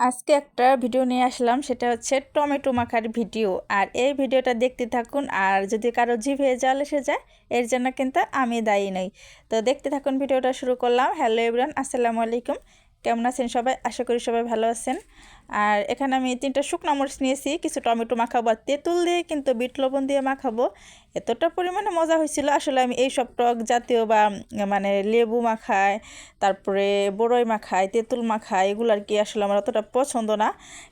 আজকে একটা ভিডিও নিয়ে আসলাম, সেটা হচ্ছে টমেটো মাখার ভিডিও। আর এই ভিডিওটা দেখতে থাকুন, আর যদি কারও জিভে জল এসে যায়, এর জন্য কিন্তু আমি দায়ী নই। তো দেখতে থাকুন, ভিডিওটা শুরু করলাম। হ্যালো এভরান আসসালামু আলাইকুম। কেমন আছেন সবাই? আশা করি সবাই ভালো আছেন। আর এখানে আমি তিনটা শুকনো মরিচ নিয়েছি, কিছু টমেটো মাখাবো আর তেঁতুল দিয়ে কিন্তু বিট লবণ দিয়ে মাখাবো। এতটা পরিমাণে মজা হয়েছিল। আসলে আমি এই সব টক জাতীয় বা মানে লেবু মাখায় তারপরে বড়ই মাখায় তেঁতুল মাখায় এগুলো আর কি আসলে আমার অতটা পছন্দ না।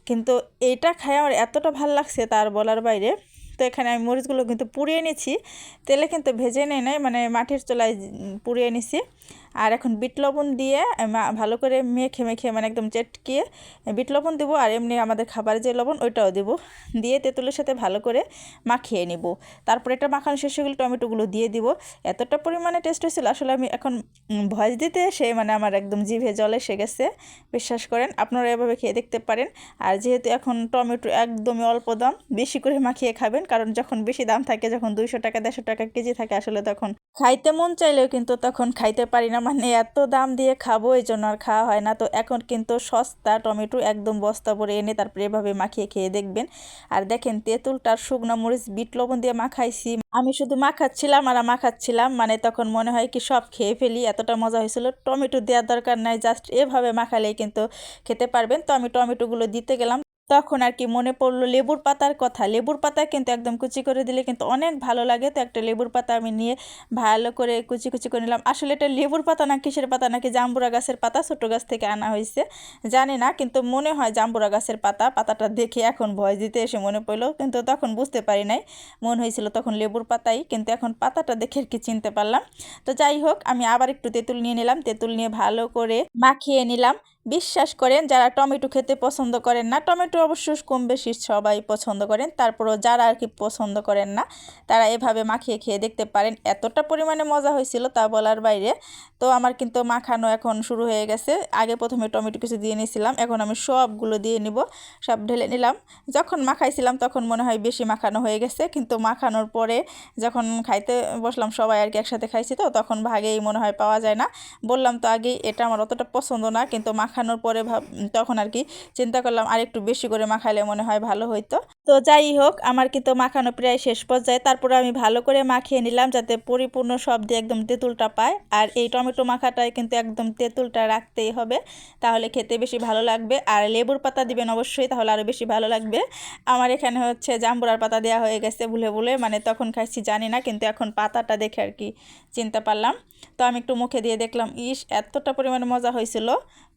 কিন্তু এইটা খাই আমার এতটা ভালো লাগছে তার বলার বাইরে। তো এখানে আমি মরিচগুলো কিন্তু পুড়িয়ে নিয়েছি। তেলে কিন্তু ভেজে নেই নাই মানে মাটির চোলায় পুড়িয়ে নিছি। আর এখন বিট লবণ দিয়ে ভালো করে মেখে মেখে মানে একদম চেটকিয়ে বিট লবণ দেবো আর এমনি আমাদের খাবার যে লবণ ওইটাও দেবো। দিয়ে তেঁতুলের সাথে ভালো করে মাখিয়ে নিব। তারপরে এটা মাখানো শেষে গেলে টমেটোগুলো দিয়ে দিব। এতটা পরিমাণে টেস্ট হয়েছিল, আসলে আমি এখন ভয়েস দিতে সে মানে আমার একদম জিভে জলে এসে গেছে। বিশ্বাস করেন, আপনারা এভাবে খেয়ে দেখতে পারেন। আর যেহেতু এখন টমেটো একদমই অল্প দাম, বেশি করে মাখিয়ে খাবেন, কারণ যখন বেশি দাম থাকে, যখন দুইশো টাকা, দেড়শো টাকা কেজি থাকে, আসলে তখন খাইতে মন চাইলেও কিন্তু তখন খাইতে পারি না। মানে এত দাম দিয়ে খাব, এই জন্য আর খাওয়া হয় না। তো এখন কিন্তু সস্তা টমেটো একদম বস্তা ভরে এনে তারপরে এভাবে মাখিয়ে খেয়ে দেখবেন। আর দেখেন তেঁতুলটার শুকনো মরিচ, বিট, লবণ দিয়ে মাখাইছি। আমি শুধু মাখাচ্ছিলাম আর মাখাচ্ছিলাম মানে তখন মনে হয় কি সব খেয়ে ফেলি, এতটা মজা হয়েছিল। টমেটো দেওয়ার দরকার নাই, জাস্ট এভাবে মাখালেই কিন্তু খেতে পারবেন। তো আমি টমেটোগুলো দিতে গেলাম তখন আর কি মনে পড়ল লেবুর পাতার কথা। লেবুর পাতা কিন্তু একদম কুচি করে দিলে কিন্তু অনেক ভালো লাগে। তো একটা লেবুর পাতা আমি নিয়ে ভালো করে কুচি কুচি করে নিলাম। আসলে এটা লেবুর পাতা না কিসের পাতা? নাকি জাম্বুরা গাছের পাতা? ছোটো গাছ থেকে আনা হয়েছে। জানি না, কিন্তু মনে হয় জাম্বুরা গাছের পাতা। পাতাটা দেখে এখন ভয় দিতে এসে মনে পড়ল। কিন্তু তখন বুঝতে পারি নাই। মন হয়েছিল তখন লেবুর পাতাই। কিন্তু এখন পাতাটা দেখে আর কি চিনতে পারলাম। তো যাই হোক, আমি আবার একটু তেঁতুল নিয়ে নিলাম। তেঁতুল নিয়ে ভালো করে মাখিয়ে নিলাম। বিশ্বাস করেন যারা টমেটো খেতে পছন্দ করেন না, টমেটো অবশ্য কম বেশি সবাই পছন্দ করেন, তারপরও যারা আর কি পছন্দ করেন না, তারা এভাবে মাখিয়ে খেয়ে দেখতে পারেন এতটা পরিমাণে মজা হয়েছিল তা বলার বাইরে। তো আমার কিন্তু মাখানো এখন শুরু হয়ে গেছে। আগে প্রথমে টমেটো কিছু দিয়ে নিয়েছিলাম, এখন আমি সবগুলো দিয়ে নিব, সব ঢেলে নিলাম। যখন মাখাইছিলাম তখন মনে হয় বেশি মাখানো হয়ে গেছে, কিন্তু মাখানোর পরে যখন খাইতে বসলাম, সবাই আর কি একসাথে খাইছি তো, তখন ভাগেই মনে হয় পাওয়া যায় না। বললাম তো আগে এটা আমার অতটা পছন্দ না, কিন্তু মাখানোর পরে ভাব, তখন আর কি চিন্তা করলাম, আর একটু বেশি করে মাখাইলে মনে হয় ভালো হইতো। তো যাই হোক, আমার কিন্তু মাখানো প্রায় শেষ পর্যায়ে। তারপরে আমি ভালো করে মাখিয়ে নিলাম যাতে পরিপূর্ণ সব দিয়ে একদম তেঁতুলটা পায়। আর এই টমেটো মাখাটায় কিন্তু একদম তেঁতুলটা রাখতেই হবে। তাহলে খেতে বেশি ভালো লাগবে। আর লেবুর পাতা দিবেন অবশ্যই, তাহলে আরও বেশি ভালো লাগবে। আমার এখানে হচ্ছে জাম্বুরার পাতা দেওয়া হয়ে গেছে ভুলে ভুলে মানে তখন খাইছি জানি না, কিন্তু এখন পাতাটা দেখে আর কি চিনতে পারলাম। তো আমি একটু মুখে দিয়ে দেখলাম, ইস, এতটা পরিমাণে মজা হয়েছিল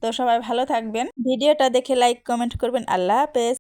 তো সবাই ভালো থাকবেন। ভিডিওটা দেখে লাইক কমেন্ট করবেন। আল্লাহ হাফেজ।